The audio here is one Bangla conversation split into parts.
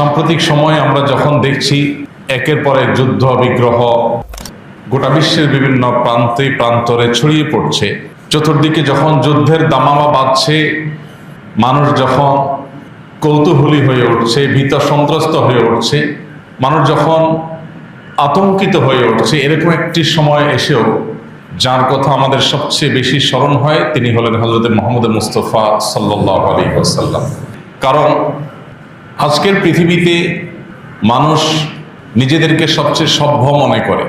সাম্প্রতিক সময়ে আমরা যখন দেখছি একের পর এক যুদ্ধ, বিগ্রহ, গোটা বিশ্বের বিভিন্ন প্রান্তে প্রান্তরে ছড়িয়ে পড়ছে। চতুর্দিকে যখন যুদ্ধের দামামা বাজছে মানুষ যখন কৌতূহলী হয়ে উঠছে, ভীত সন্ত্রস্ত হয়ে উঠছে, মানুষ যখন আতঙ্কিত হয়ে উঠছে, এরকম একটি সময় এসেও যার কথা আমাদের সবচেয়ে বেশি স্মরণ হয়, তিনি হলেন হজরত মোহাম্মদ মুস্তফা সাল্লাহ আলী ওসাল্লাম কারণ আজকের পৃথিবীতে মানুষ নিজেদেরকে সবচেয়ে সভ্য মনে করে।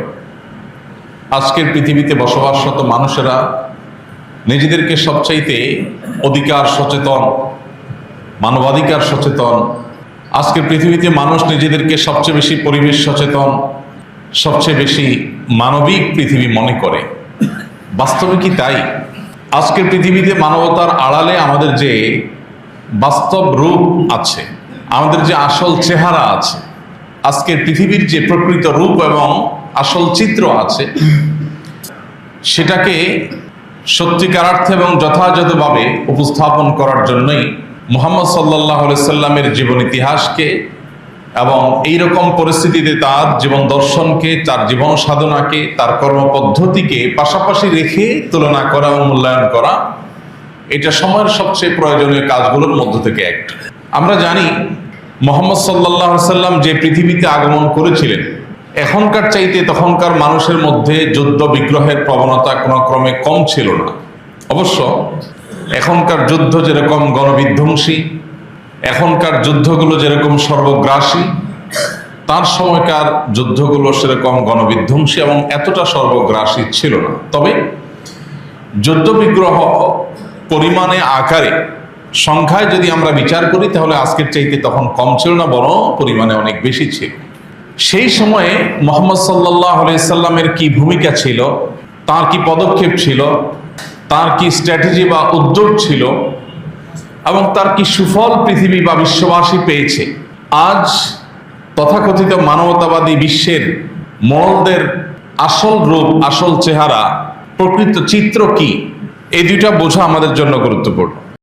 আজকের পৃথিবীতে বসবাসরত মানুষেরা নিজেদেরকে সবচাইতে অধিকার সচেতন, মানবাধিকার সচেতন। আজকের পৃথিবীতে মানুষ নিজেদেরকে সবচেয়ে বেশি পরিবেশ সচেতন, সবচেয়ে বেশি মানবিক পৃথিবী মনে করে। বাস্তবে কি তাই? আজকের পৃথিবীতে মানবতার আড়ালে আমাদের যে বাস্তব রূপ আছে আমাদের যে আসল চেহারা আছে, আজকের পৃথিবীর যে প্রকৃত রূপ এবং আসল চিত্র আছে, সেটাকে সত্যিকার অর্থে এবং যথাযথভাবে উপস্থাপন করার জন্যই মোহাম্মদ সাল্লাহ সাল্লামের জীবন ইতিহাসকে এবং এই রকম পরিস্থিতিতে তার জীবন দর্শনকে, তার জীবন সাধনাকে, তার কর্মপদ্ধতিকে পাশাপাশি রেখে তুলনা করা এবং মূল্যায়ন করা, এটা সময়ের সবচেয়ে প্রয়োজনীয় কাজগুলোর মধ্য থেকে একটা। আমরা জানি মোহাম্মদ সাল্লাহ সাল্লাম যে পৃথিবীতে আগমন করেছিলেন, এখনকার চাইতে তখনকার মানুষের মধ্যে যুদ্ধ বিগ্রহের প্রবণতা কোনো ক্রমে কম ছিল না। অবশ্য এখনকার যুদ্ধ যেরকম গণবিধ্বংসী, এখনকার যুদ্ধগুলো যেরকম সর্বগ্রাসী, তার সময়কার যুদ্ধগুলো সেরকম গণবিধ্বংসী এবং এতটা সর্বগ্রাসী ছিল না। তবে যুদ্ধ বিগ্রহ পরিমাণে আকারে সংখ্যায় যদি আমরা বিচার করি, তাহলে আজকের চাইতে তখন কম ছিল না, বরং পরিমাণে অনেক বেশি ছিল। সেই সময়ে মোহাম্মদ সাল্লাহ সাল্লামের কি ভূমিকা ছিল, তার কি পদক্ষেপ ছিল, তার কি স্ট্র্যাটেজি বা উদ্যোগ ছিল, এবং তার কি সুফল পৃথিবী বা বিশ্ববাসী পেয়েছে, আজ তথাকথিত মানবতাবাদী বিশ্বের মরলদের আসল রূপ, আসল চেহারা, প্রকৃত চিত্র কি, এই দুইটা বোঝা আমাদের জন্য গুরুত্বপূর্ণ।